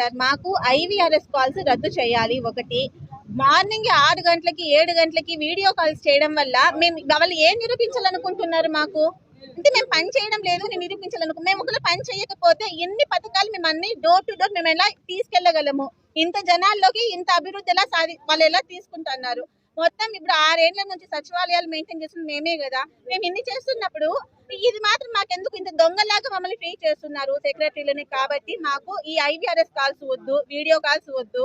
Sir మాకు IVRS calls రద్దు చేయాలి ఒకటి. మార్నింగ్ ఆరు గంటలకి ఏడు గంటలకి వీడియో కాల్స్ చేయడం వల్ల మేము వాళ్ళు ఏం నిరూపించాలనుకుంటున్నారు మాకు? అంటే మేము పని చేయడం లేదు నేను నిరూపించాలనుకో మేము ఒకవేళ పని చేయకపోతే ఎన్ని పథకాలు మేము అన్ని డోర్ టు డోర్ మేము ఎలా తీసుకెళ్ళగలము ఇంత జనాల్లోకి ఇంత అభివృద్ధి ఎలా సాధి వాళ్ళు ఎలా తీసుకుంటున్నారు? మొత్తం ఇప్పుడు ఆరేళ్ళ నుంచి సచివాలయాలు మెయింటైన్ చేస్తుంది మేమే కదా. మేము ఇన్ని చేస్తున్నప్పుడు ఇది మాత్రం మాకెందుకు ఇంత దొంగలాగా మమ్మల్ని ఫ్రీ చేస్తున్నారు సెక్రటరీలని కాబట్టి మాకు ఈ ఐవీఆర్ఎస్ కాల్స్ వద్దు వీడియో కాల్స్ వద్దు.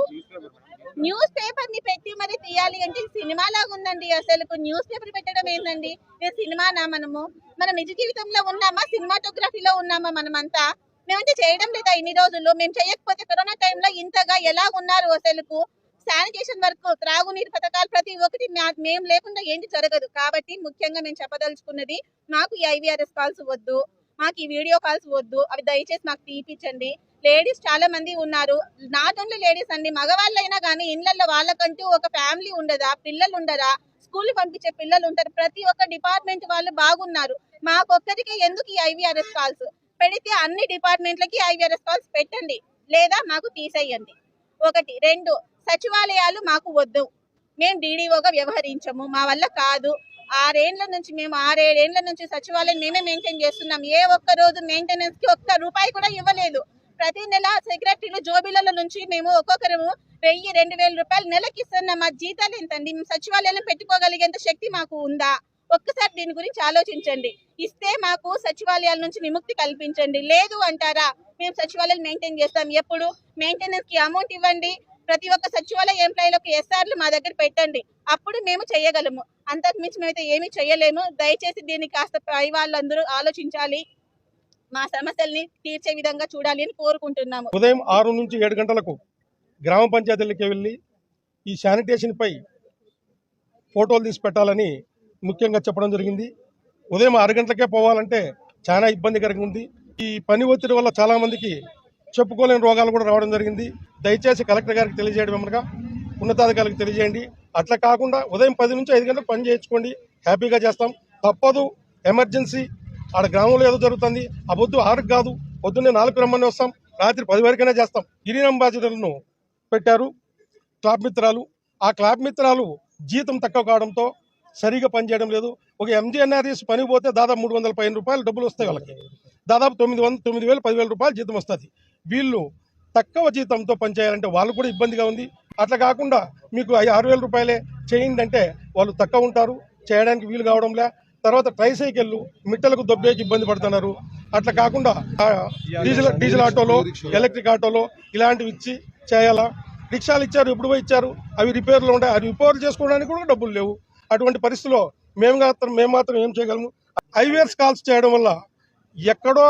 న్యూస్ పేపర్ని పెట్టి మరి తీయాలి అంటే సినిమా లాగా ఉందండి. అసలు న్యూస్ పేపర్ పెట్టడం ఏందండి? ఇది సినిమానా మనము? మన నిజ జీవితంలో ఉన్నామా? సినిమాటోగ్రఫీలో ఉన్నామా మనమంతా? మేమంటే చేయడం లేదా ఇన్ని రోజుల్లో మేము చేయకపోతే కరోనా టైంలో ఇంతగా ఎలా ఉన్నారు అసలుకు? శానిటేషన్ వరకు త్రాగునీరు పథకాలు ప్రతి ఒక్కటి మేము లేకుండా ఏంటి జరగదు. కాబట్టి ముఖ్యంగా మేము చెప్పదలుచుకున్నది మాకు ఈ ఐవీఆర్ఎస్ కాల్స్ వద్దు మాకు ఈ వీడియో కాల్స్ వద్దు అవి దయచేసి మాకు తీపిచ్చండి. లేడీస్ చాలా మంది ఉన్నారు. నాట్ ఓన్లీ లేడీస్ అండి మగవాళ్ళైనా కానీ ఇళ్ళలో వాళ్ళకంటూ ఒక ఫ్యామిలీ ఉండదా పిల్లలు ఉండరా స్కూల్ పంపించే పిల్లలు ఉంటారు ప్రతి ఒక్క డిపార్ట్మెంట్ వాళ్ళు బాగున్నారు. మాకొక్కరికి ఎందుకు ఈ ఐవీఆర్ఎస్ కాల్స్? పెడితే అన్ని డిపార్ట్మెంట్లకి ఐవీఆర్ఎస్ కాల్స్ పెట్టండి లేదా మాకు తీసేయండి. ఒకటి. రెండు సచివాలయాలు మాకు వద్దు. మేము డీడీఓగా వ్యవహరించము. మా వల్ల కాదు. ఆరేండ్ల నుంచి మేము ఆరేడేండ్ల నుంచి సచివాలయం మేమే మెయింటైన్ చేస్తున్నాం. ఏ ఒక్క రోజు మెయింటెనెన్స్కి ఒక్క రూపాయి కూడా ఇవ్వలేదు. ప్రతి నెల సెక్రటరీలు జోబీల నుంచి మేము ఒక్కొక్కరు వెయ్యి రెండు వేల రూపాయలు నెలకి ఇస్తున్నాం. మా జీతాలు ఎంతండి? మేము సచివాలయంలో పెట్టుకోగలిగేంత శక్తి మాకు ఉందా? ఒక్కసారి దీని గురించి ఆలోచించండి. ఇస్తే మాకు సచివాలయాల నుంచి విముక్తి కల్పించండి. లేదు అంటారా? మేము సచివాలయాలు మెయింటైన్ చేస్తాం. ఎప్పుడు? మెయింటెనెన్స్కి అమౌంట్ ఇవ్వండి. ప్రతి ఒక్క సచివాలయ ఎంప్లాయీలకు ఎస్ఆర్లు మా దగ్గర పెట్టండి. అప్పుడు మేము చేయగలము. అంతకు మించి మేమైతే ఏమీ చేయలేము. దయచేసి దీన్ని కాస్త పై వాళ్ళందరూ ఆలోచించాలి. మా సమస్యల్ని తీర్చే విధంగా చూడాలి అని కోరుకుంటున్నాము. ఉదయం ఆరు నుంచి ఏడు గంటలకు గ్రామ పంచాయతీలకి వెళ్ళి ఈ శానిటేషన్పై ఫోటోలు తీసి పెట్టాలని ముఖ్యంగా చెప్పడం జరిగింది. ఉదయం ఆరు గంటలకే పోవాలంటే చాలా ఇబ్బందికరంగా ఉంది. ఈ పని ఒత్తిడి వల్ల చాలామందికి చెప్పుకోలేని రోగాలు కూడా రావడం జరిగింది. దయచేసి కలెక్టర్ గారికి తెలియజేయడం అనగా ఉన్నతాధికారులకు తెలియజేయండి. అట్లా కాకుండా ఉదయం పది నుంచి ఐదు గంటలకు పని చేయించుకోండి. హ్యాపీగా చేస్తాం. తప్పదు. ఎమర్జెన్సీ ఆడ గ్రామంలో ఏదో జరుగుతుంది. ఆ పొద్దు ఆరుకు కాదు. పొద్దున్నే నాలుగు రమ్మని వస్తాం. రాత్రి పది వరకైనా చేస్తాం. గిరిని అంబాసిడర్లను పెట్టారు. క్లాబ్ మిత్రాలు. ఆ క్లాబ్ మిత్రాలు జీతం తక్కువ కావడంతో సరిగా పనిచేయడం లేదు. ఒక ఎంజీఎన్ఆర్ఎస్ పని పోతే దాదాపు మూడు వందల పదిహేను రూపాయలు డబ్బులు వస్తాయి వాళ్ళకి. దాదాపు తొమ్మిది వంద తొమ్మిది వేలు పదివేల రూపాయలు జీతం వస్తుంది. వీళ్ళు తక్కువ జీతంతో పనిచేయాలంటే వాళ్ళు కూడా ఇబ్బందిగా ఉంది. అట్లా కాకుండా మీకు ఐ- ఆరు వేల రూపాయలే చేయండి అంటే వాళ్ళు తక్కువ ఉంటారు. చేయడానికి వీలు కావడంలే. తర్వాత ట్రైసైకిళ్ళు మిట్టలకు దొబ్బేకి ఇబ్బంది పడుతున్నారు. అట్లా కాకుండా డీజిల్ డీజిల్ ఆటోలో ఎలక్ట్రిక్ ఆటోలో ఇలాంటివి ఇచ్చి చేయాలా? రిక్షాలు ఇచ్చారు ఎప్పుడు పోయి ఇచ్చారు? అవి రిపేర్లు ఉంటాయి అవి రిపేర్ చేసుకోవడానికి కూడా డబ్బులు లేవు. అటువంటి పరిస్థితిలో మేము మాత్రం మేము మాత్రం ఏం చేయగలము? ఐవేర్స్ కాల్స్ చేయడం వల్ల ఎక్కడో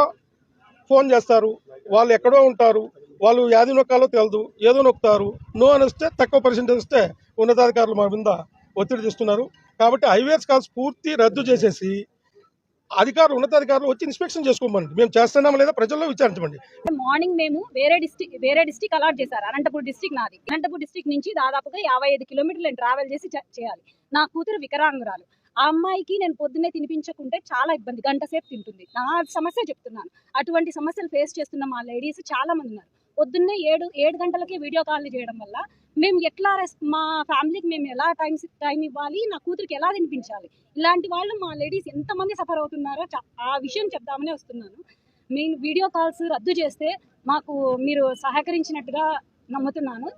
ఫోన్ చేస్తారు వాళ్ళు ఎక్కడో ఉంటారు వాళ్ళు యాది నొక్కాలో తెలదు ఏదో నొక్కుతారు. నో అని వస్తే తక్కువ పర్సెంటేజ్ వస్తే ఉన్నతాధికారులు మా మీద ఒత్తిడి తెస్తున్నారు. కాబట్టి హైవేస్ కాల్స్ పూర్తి రద్దు చేసేసి అధికారులు ఉన్నతాధికారులు వచ్చి ఇన్స్పెక్షన్ చేసుకోమండి మేము చేస్తున్నాం లేదా ప్రజల్లో విచారించమండి. మార్నింగ్ మేము వేరే డిస్టిక్ వేరే డిస్టిక్ అలాట్ చేశారు. అనంతపూర్ డిస్టిక్ నాది. అనంతపూర్ డిస్టిక్ నుంచి దాదాపుగా యాభై ఐదు కిలోమీటర్లు నేను ట్రావెల్ చేసి చేయాలి. నా కూతురు వికరాంగురాలు ఆ అమ్మాయికి నేను పొద్దున్నే తినిపించకుంటే చాలా ఇబ్బంది. గంట సేపు తింటుంది. నా సమస్య చెప్తున్నాను. అటువంటి సమస్యలు ఫేస్ చేస్తున్న మా లేడీస్ చాలా మంది ఉన్నారు. పొద్దున్నే ఏడు ఏడు గంటలకి వీడియో కాల్ చేయడం వల్ల మేము ఎట్లా రెస్ మా ఫ్యామిలీకి మేము ఎలా టైం టైం ఇవ్వాలి నా కూతురికి ఎలా తినిపించాలి? ఇలాంటి వాళ్ళు మా లేడీస్ ఎంతమంది సఫర్ అవుతున్నారో చ- ఆ విషయం చెప్దామనే వస్తున్నాను. మీ వీడియో కాల్స్ రద్దు చేస్తే మాకు మీరు సహకరించినట్టుగా నమ్ముతున్నాను.